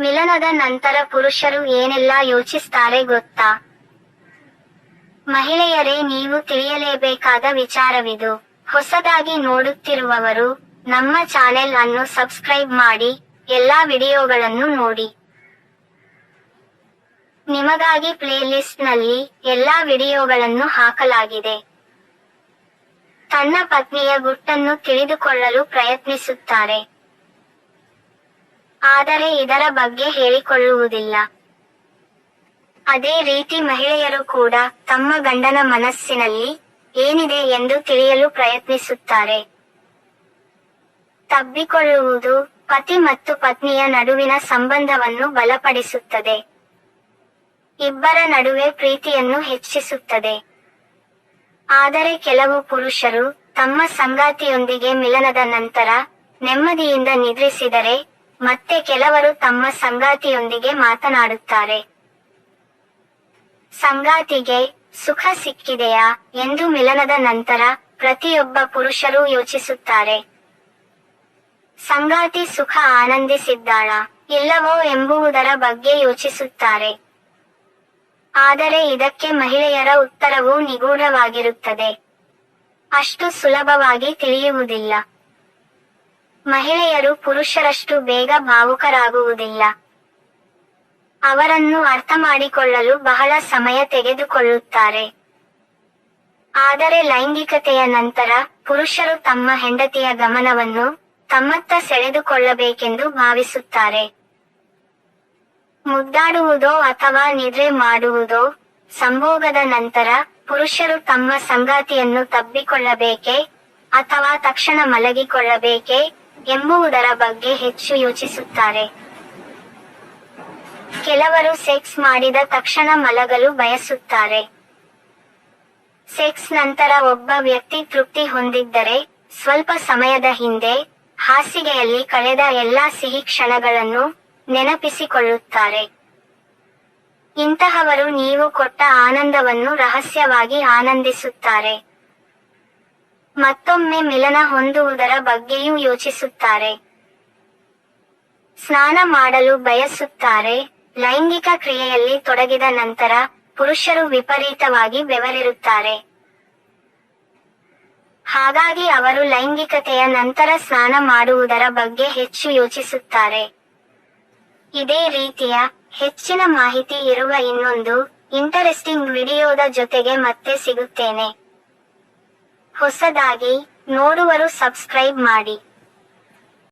ಮಿಲನದ ನಂತರ ಪುರುಷರು ಏನೆಲ್ಲ ಯೋಚಿಸ್ತಾರೆ ಗೊತ್ತಾ? ಮಹಿಳೆಯರೇ, ನೀವು ತಿಳಿಯಲೇಬೇಕಾದ ವಿಚಾರವಿದು. ಹೊಸದಾಗಿ ನೋಡುತ್ತಿರುವವರು, ನಮ್ಮ ಚಾನೆಲ್ ಅನ್ನು ಸಬ್ಸ್ಕ್ರೈಬ್ ಮಾಡಿ, ಎಲ್ಲಾ ವಿಡಿಯೋಗಳನ್ನು ನೋಡಿ. ನಿಮಗಾಗಿ ಪ್ಲೇಲಿಸ್ಟ್ನಲ್ಲಿ ಎಲ್ಲಾ ವಿಡಿಯೋಗಳನ್ನು ಹಾಕಲಾಗಿದೆ. ತನ್ನ ಪತ್ನಿಯ ಗುಟ್ಟನ್ನು ತಿಳಿದುಕೊಳ್ಳಲು ಪ್ರಯತ್ನಿಸುತ್ತಾರೆ. ಆದರೆ ಇದರ ಬಗ್ಗೆ ಹೇಳಿಕೊಳ್ಳುವುದಿಲ್ಲ. ಅದೇ ರೀತಿ ಮಹಿಳೆಯರು ಕೂಡ ತಮ್ಮ ಗಂಡನ ಮನಸ್ಸಿನಲ್ಲಿ ಏನಿದೆ ಎಂದು ತಿಳಿಯಲು ಪ್ರಯತ್ನಿಸುತ್ತಾರೆ. ತಬ್ಬಿಕೊಳ್ಳುವುದು ಪತಿ ಮತ್ತು ಪತ್ನಿಯ ನಡುವಿನ ಸಂಬಂಧವನ್ನು ಬಲಪಡಿಸುತ್ತದೆ. ಇಬ್ಬರ ನಡುವೆ ಪ್ರೀತಿಯನ್ನು ಹೆಚ್ಚಿಸುತ್ತದೆ. ಆದರೆ ಕೆಲವು ಪುರುಷರು ತಮ್ಮ ಸಂಗಾತಿಯೊಂದಿಗೆ ಮಿಲನದ ನಂತರ ನೆಮ್ಮದಿಯಿಂದ ನಿದ್ರಿಸಿದರೆ ಮತ್ತೆ ಕೆಲವರು ತಮ್ಮ ಸಂಗಾತಿಯೊಂದಿಗೆ ಮಾತನಾಡುತ್ತಾರೆ. ಸಂಗಾತಿಗೆ ಸುಖ ಸಿಕ್ಕಿದೆಯಾ ಎಂದು ಮಿಲನದ ನಂತರ ಪ್ರತಿಯೊಬ್ಬ ಪುರುಷರು ಯೋಚಿಸುತ್ತಾರೆ. ಸಂಗಾತಿ ಸುಖ ಆನಂದಿಸಿದ್ದಾಳ ಇಲ್ಲವೋ ಎಂಬುವುದರ ಬಗ್ಗೆ ಯೋಚಿಸುತ್ತಾರೆ. ಆದರೆ ಇದಕ್ಕೆ ಮಹಿಳೆಯರ ಉತ್ತರವೂ ನಿಗೂಢವಾಗಿರುತ್ತದೆ. ಅಷ್ಟು ಸುಲಭವಾಗಿ ತಿಳಿಯುವುದಿಲ್ಲ. ಮಹಿಳೆಯರು ಪುರುಷರಷ್ಟು ಬೇಗ ಭಾವುಕರಾಗುವುದಿಲ್ಲ. ಅವರನ್ನು ಅರ್ಥ ಮಾಡಿಕೊಳ್ಳಲು ಬಹಳ ಸಮಯ ತೆಗೆದುಕೊಳ್ಳುತ್ತಾರೆ. ಆದರೆ ಲೈಂಗಿಕತೆಯ ನಂತರ ಪುರುಷರು ತಮ್ಮ ಹೆಂಡತಿಯ ಗಮನವನ್ನು ತಮ್ಮತ್ತ ಸೆಳೆದುಕೊಳ್ಳಬೇಕೆಂದು ಭಾವಿಸುತ್ತಾರೆ. ಮುದ್ದಾಡುವುದೋ ಅಥವಾ ನಿದ್ರೆ ಮಾಡುವುದೋ ಸಂಭೋಗದ ನಂತರ ಪುರುಷರು ತಮ್ಮ ಸಂಗಾತಿಯನ್ನು ತಬ್ಬಿಕೊಳ್ಳಬೇಕೆ ಅಥವಾ ತಕ್ಷಣ ಮಲಗಿಕೊಳ್ಳಬೇಕೆ ಎಂಬುವುದರ ಬಗ್ಗೆ ಹೆಚ್ಚು ಯೋಚಿಸುತ್ತಾರೆ. ಕೆಲವರು ಸೆಕ್ಸ್ ಮಾಡಿದ ತಕ್ಷಣ ಮಲಗಲು ಬಯಸುತ್ತಾರೆ. ಸೆಕ್ಸ್ ನಂತರ ಒಬ್ಬ ವ್ಯಕ್ತಿ ತೃಪ್ತಿ ಹೊಂದಿದ್ದರೆ, ಸ್ವಲ್ಪ ಸಮಯದ ಹಿಂದೆ ಹಾಸಿಗೆಯಲ್ಲಿ ಕಳೆದ ಎಲ್ಲಾ ಸಿಹಿ ಕ್ಷಣಗಳನ್ನು ನೆನಪಿಸಿಕೊಳ್ಳುತ್ತಾರೆ. ಇಂತಹವರು ನೀವು ಕೊಟ್ಟ ಆನಂದವನ್ನು ರಹಸ್ಯವಾಗಿ ಆನಂದಿಸುತ್ತಾರೆ. ಮತ್ತೊಮ್ಮೆ ಮಿಲನ ಹೊಂದುವುದರ ಬಗ್ಗೆಯೂ ಯೋಚಿಸುತ್ತಾರೆ. ಸ್ನಾನ ಮಾಡಲು ಬಯಸುತ್ತಾರೆ. ಲೈಂಗಿಕ ಕ್ರಿಯೆಯಲ್ಲಿ ತೊಡಗಿದ ನಂತರ ಪುರುಷರು ವಿಪರೀತವಾಗಿ ಬೆವರಿರುತ್ತಾರೆ. ಹಾಗಾಗಿ ಅವರು ಲೈಂಗಿಕತೆಯ ನಂತರ ಸ್ನಾನ ಮಾಡುವುದರ ಬಗ್ಗೆ ಹೆಚ್ಚು ಯೋಚಿಸುತ್ತಾರೆ. ಇದೇ ರೀತಿಯ ಹೆಚ್ಚಿನ ಮಾಹಿತಿ ಇರುವ ಇನ್ನೊಂದು ಇಂಟರೆಸ್ಟಿಂಗ್ ವಿಡಿಯೋದ ಜೊತೆಗೆ ಮತ್ತೆ ಸಿಗುತ್ತೇನೆ. ಹೊಸದಾಗಿ ನೋಡುವರು ಸಬ್ಸ್ಕ್ರೈಬ್ ಮಾಡಿ.